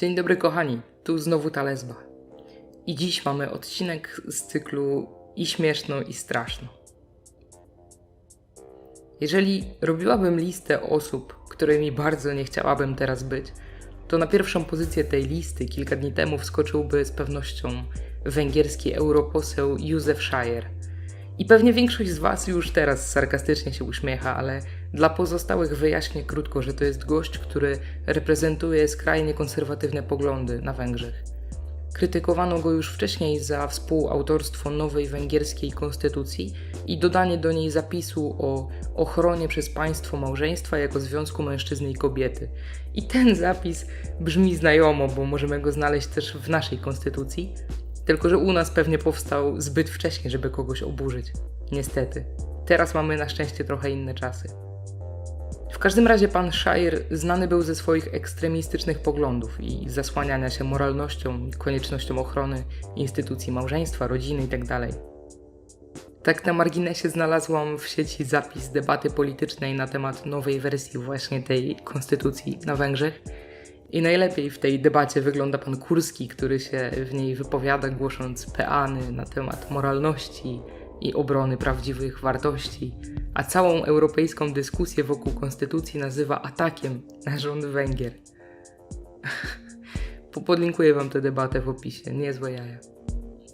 Dzień dobry kochani, tu znowu ta lesba. I dziś mamy odcinek z cyklu i śmieszno i straszno. Jeżeli robiłabym listę osób, którymi bardzo nie chciałabym teraz być, to na pierwszą pozycję tej listy kilka dni temu wskoczyłby z pewnością węgierski europoseł Józef Szajer. I pewnie większość z Was już teraz sarkastycznie się uśmiecha, ale dla pozostałych wyjaśnię krótko, że to jest gość, który reprezentuje skrajnie konserwatywne poglądy na Węgrzech. Krytykowano go już wcześniej za współautorstwo nowej węgierskiej konstytucji i dodanie do niej zapisu o ochronie przez państwo małżeństwa jako związku mężczyzny i kobiety. I ten zapis brzmi znajomo, bo możemy go znaleźć też w naszej konstytucji, tylko że u nas pewnie powstał zbyt wcześnie, żeby kogoś oburzyć. Niestety. Teraz mamy na szczęście trochę inne czasy. Każdym razie pan Shire znany był ze swoich ekstremistycznych poglądów i zasłaniania się moralnością koniecznością ochrony instytucji małżeństwa, rodziny itd. Tak na marginesie znalazłam w sieci zapis debaty politycznej na temat nowej wersji właśnie tej konstytucji na Węgrzech. I najlepiej w tej debacie wygląda pan Kurski, który się w niej wypowiada, głosząc peany na temat moralności i obrony prawdziwych wartości, a całą europejską dyskusję wokół konstytucji nazywa atakiem na rząd Węgier. Po- Podlinkuję wam tę debatę w opisie, niezłe jaja.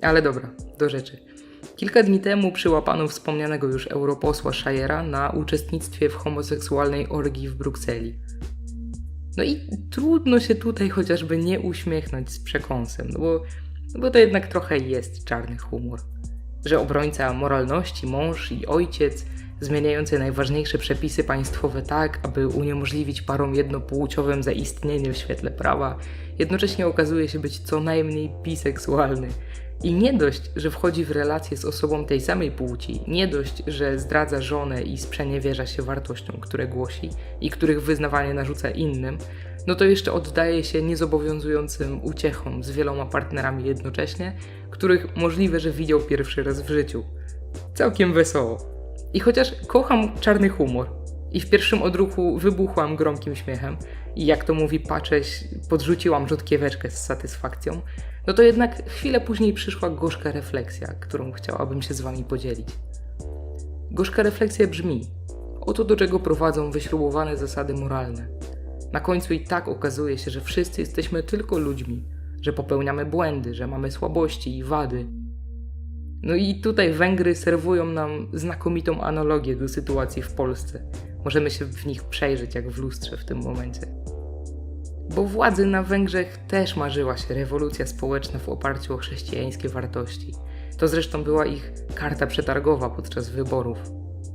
Ale dobra, do rzeczy. Kilka dni temu przyłapano wspomnianego już europosła Shajera na uczestnictwie w homoseksualnej orgii w Brukseli. No i trudno się tutaj chociażby nie uśmiechnąć z przekąsem, no bo, no bo to jednak trochę jest czarny humor. Że obrońca moralności, mąż i ojciec, zmieniający najważniejsze przepisy państwowe tak, aby uniemożliwić parom jednopłciowym zaistnienie w świetle prawa, jednocześnie okazuje się być co najmniej biseksualny. I nie dość, że wchodzi w relacje z osobą tej samej płci, nie dość, że zdradza żonę i sprzeniewierza się wartościom, które głosi i których wyznawanie narzuca innym, no to jeszcze oddaje się niezobowiązującym uciechom z wieloma partnerami jednocześnie, których możliwe, że widział pierwszy raz w życiu. Całkiem wesoło. I chociaż kocham czarny humor i w pierwszym odruchu wybuchłam gromkim śmiechem i jak to mówi Pacześ, podrzuciłam rzutkieweczkę z satysfakcją, no to jednak chwilę później przyszła gorzka refleksja, którą chciałabym się z wami podzielić. Gorzka refleksja brzmi: oto do czego prowadzą wyśrubowane zasady moralne. Na końcu i tak okazuje się, że wszyscy jesteśmy tylko ludźmi, że popełniamy błędy, że mamy słabości i wady. No i tutaj Węgry serwują nam znakomitą analogię do sytuacji w Polsce. Możemy się w nich przejrzeć jak w lustrze w tym momencie. Bo władzy na Węgrzech też marzyła się rewolucja społeczna w oparciu o chrześcijańskie wartości. To zresztą była ich karta przetargowa podczas wyborów.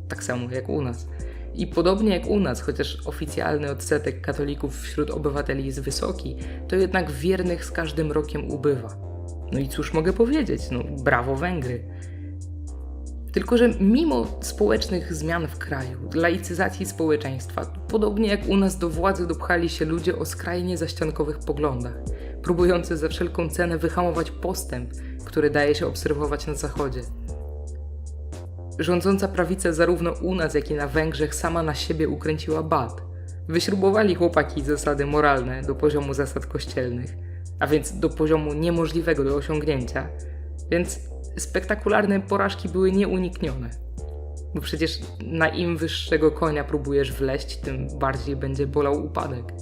Tak samo jak u nas. I podobnie jak u nas, chociaż oficjalny odsetek katolików wśród obywateli jest wysoki, to jednak wiernych z każdym rokiem ubywa. No i cóż mogę powiedzieć? No, brawo Węgry. Tylko, że mimo społecznych zmian w kraju, laicyzacji społeczeństwa, podobnie jak u nas do władzy dopchali się ludzie o skrajnie zaściankowych poglądach, próbujący za wszelką cenę wyhamować postęp, który daje się obserwować na Zachodzie. Rządząca prawica zarówno u nas, jak i na Węgrzech sama na siebie ukręciła bat. Wyśrubowali chłopaki zasady moralne do poziomu zasad kościelnych, a więc do poziomu niemożliwego do osiągnięcia, więc spektakularne porażki były nieuniknione. Bo przecież na im wyższego konia próbujesz wleść, tym bardziej będzie bolał upadek.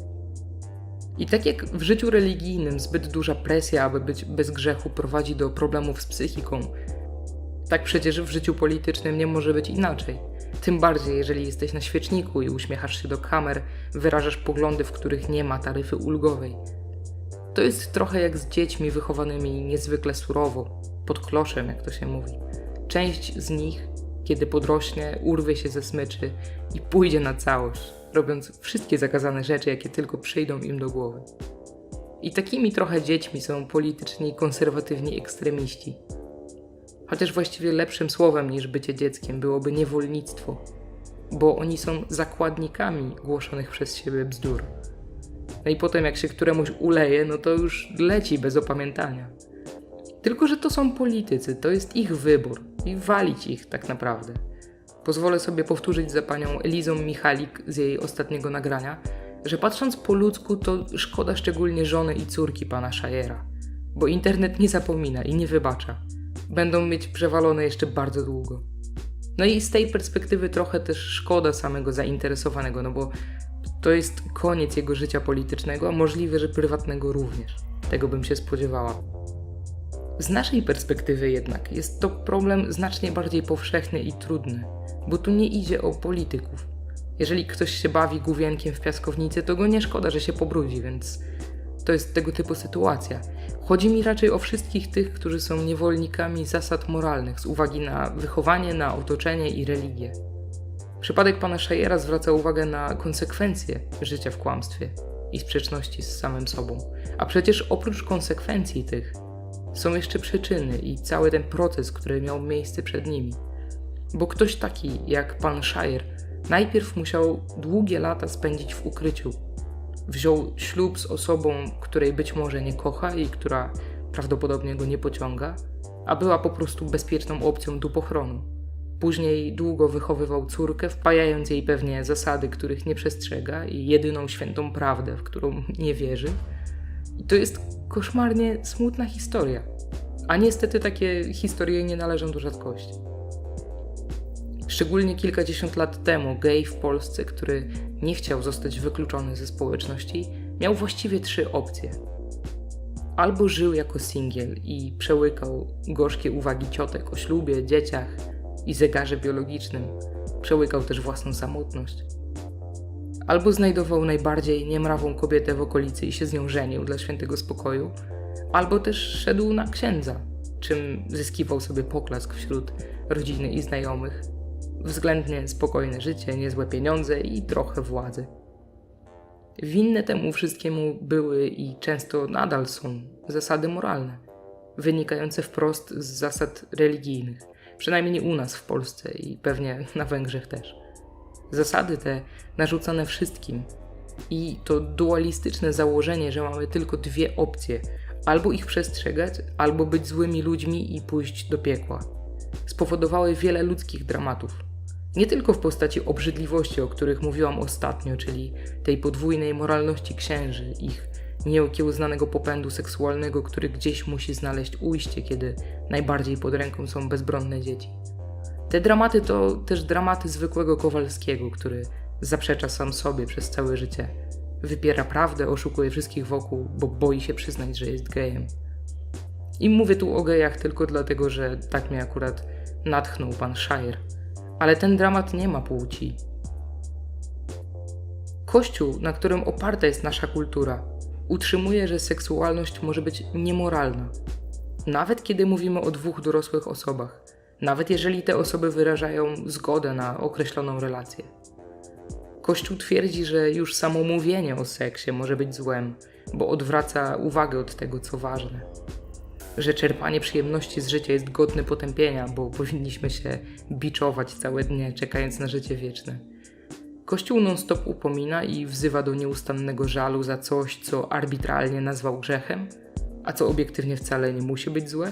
I tak jak w życiu religijnym zbyt duża presja, aby być bez grzechu, prowadzi do problemów z psychiką, tak przecież w życiu politycznym nie może być inaczej. Tym bardziej, jeżeli jesteś na świeczniku i uśmiechasz się do kamer, wyrażasz poglądy, w których nie ma taryfy ulgowej. To jest trochę jak z dziećmi wychowanymi niezwykle surowo, pod kloszem, jak to się mówi. Część z nich, kiedy podrośnie, urwie się ze smyczy i pójdzie na całość, robiąc wszystkie zakazane rzeczy, jakie tylko przyjdą im do głowy. I takimi trochę dziećmi są polityczni, konserwatywni ekstremiści. Chociaż właściwie lepszym słowem niż bycie dzieckiem byłoby niewolnictwo, bo oni są zakładnikami głoszonych przez siebie bzdur. No i potem, jak się któremuś uleje, no to już leci bez opamiętania. Tylko, że to są politycy, to jest ich wybór i walić ich tak naprawdę. Pozwolę sobie powtórzyć za panią Elizą Michalik z jej ostatniego nagrania. że patrząc po ludzku, to szkoda szczególnie żony i córki pana Shayera, bo internet nie zapomina i nie wybacza. Będą mieć przewalone jeszcze bardzo długo. No i z tej perspektywy trochę też szkoda samego zainteresowanego, no bo to jest koniec jego życia politycznego, a możliwe, że prywatnego również. Tego bym się spodziewała. Z naszej perspektywy jednak jest to problem znacznie bardziej powszechny i trudny, bo tu nie idzie o polityków. Jeżeli ktoś się bawi główienkiem w piaskownicy, to go nie szkoda, że się pobrudzi, więc to jest tego typu sytuacja. Chodzi mi raczej o wszystkich tych, którzy są niewolnikami zasad moralnych z uwagi na wychowanie, na otoczenie i religię. Przypadek pana Shayera zwraca uwagę na konsekwencje życia w kłamstwie i sprzeczności z samym sobą. A przecież oprócz konsekwencji tych są jeszcze przyczyny i cały ten proces, który miał miejsce przed nimi. Bo ktoś taki jak pan Shire najpierw musiał długie lata spędzić w ukryciu. Wziął ślub z osobą, której być może nie kocha i która prawdopodobnie go nie pociąga, a była po prostu bezpieczną opcją dupochronu. Później długo wychowywał córkę, wpajając jej pewnie zasady, których nie przestrzega i jedyną świętą prawdę, w którą nie wierzy. I to jest koszmarnie smutna historia. A niestety takie historie nie należą do rzadkości. Szczególnie kilkadziesiąt lat temu gej w Polsce, który nie chciał zostać wykluczony ze społeczności, miał właściwie trzy opcje. Albo żył jako singiel i przełykał gorzkie uwagi ciotek o ślubie, dzieciach i zegarze biologicznym, przełykał też własną samotność. Albo znajdował najbardziej niemrawą kobietę w okolicy i się z nią żenił dla świętego spokoju, albo też szedł na księdza, czym zyskiwał sobie poklask wśród rodziny i znajomych. Względnie spokojne życie, niezłe pieniądze i trochę władzy. Winne temu wszystkiemu były i często nadal są zasady moralne, wynikające wprost z zasad religijnych, przynajmniej nie u nas w Polsce i pewnie na Węgrzech też. Zasady te narzucane wszystkim i to dualistyczne założenie, że mamy tylko dwie opcje: albo ich przestrzegać, albo być złymi ludźmi i pójść do piekła, spowodowały wiele ludzkich dramatów. Nie tylko w postaci obrzydliwości, o których mówiłam ostatnio, czyli tej podwójnej moralności księży, ich nieokiełznanego popędu seksualnego, który gdzieś musi znaleźć ujście, kiedy najbardziej pod ręką są bezbronne dzieci. Te dramaty to też dramaty zwykłego Kowalskiego, który zaprzecza sam sobie przez całe życie. Wypiera prawdę, oszukuje wszystkich wokół, bo boi się przyznać, że jest gejem. I mówię tu o gejach tylko dlatego, że tak mnie akurat natchnął pan Shire. Ale ten dramat nie ma płci. Kościół, na którym oparta jest nasza kultura, utrzymuje, że seksualność może być niemoralna. Nawet kiedy mówimy o dwóch dorosłych osobach, nawet jeżeli te osoby wyrażają zgodę na określoną relację. Kościół twierdzi, że już samo mówienie o seksie może być złem, bo odwraca uwagę od tego, co ważne. Że czerpanie przyjemności z życia jest godne potępienia, bo powinniśmy się biczować całe dnie, czekając na życie wieczne. Kościół non-stop upomina i wzywa do nieustannego żalu za coś, co arbitralnie nazwał grzechem, a co obiektywnie wcale nie musi być złe.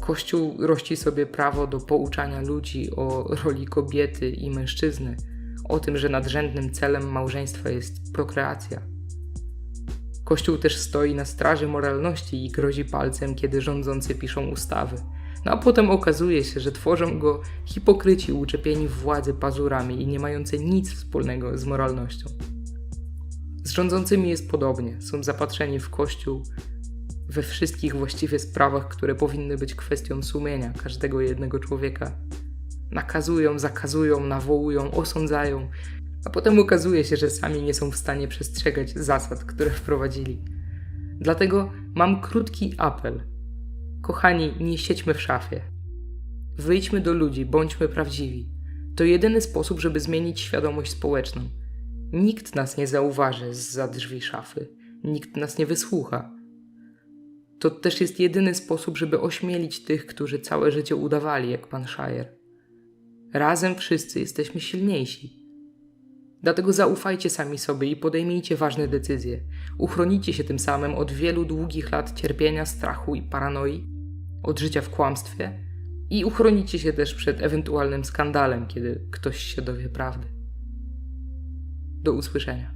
Kościół rości sobie prawo do pouczania ludzi o roli kobiety i mężczyzny, o tym, że nadrzędnym celem małżeństwa jest prokreacja. Kościół też stoi na straży moralności i grozi palcem, kiedy rządzący piszą ustawy. No a potem okazuje się, że tworzą go hipokryci uczepieni władzy pazurami i nie mający nic wspólnego z moralnością. Z rządzącymi jest podobnie. Są zapatrzeni w Kościół we wszystkich właściwie sprawach, które powinny być kwestią sumienia każdego jednego człowieka. Nakazują, zakazują, nawołują, osądzają, a potem okazuje się, że sami nie są w stanie przestrzegać zasad, które wprowadzili. Dlatego mam krótki apel. Kochani, nie siedźmy w szafie. Wyjdźmy do ludzi, bądźmy prawdziwi. To jedyny sposób, żeby zmienić świadomość społeczną. Nikt nas nie zauważy za drzwi szafy, nikt nas nie wysłucha. To też jest jedyny sposób, żeby ośmielić tych, którzy całe życie udawali, jak pan Shire. Razem wszyscy jesteśmy silniejsi. Dlatego zaufajcie sami sobie i podejmijcie ważne decyzje. Uchronicie się tym samym od wielu długich lat cierpienia, strachu i paranoi, od życia w kłamstwie i uchronicie się też przed ewentualnym skandalem, kiedy ktoś się dowie prawdy. Do usłyszenia.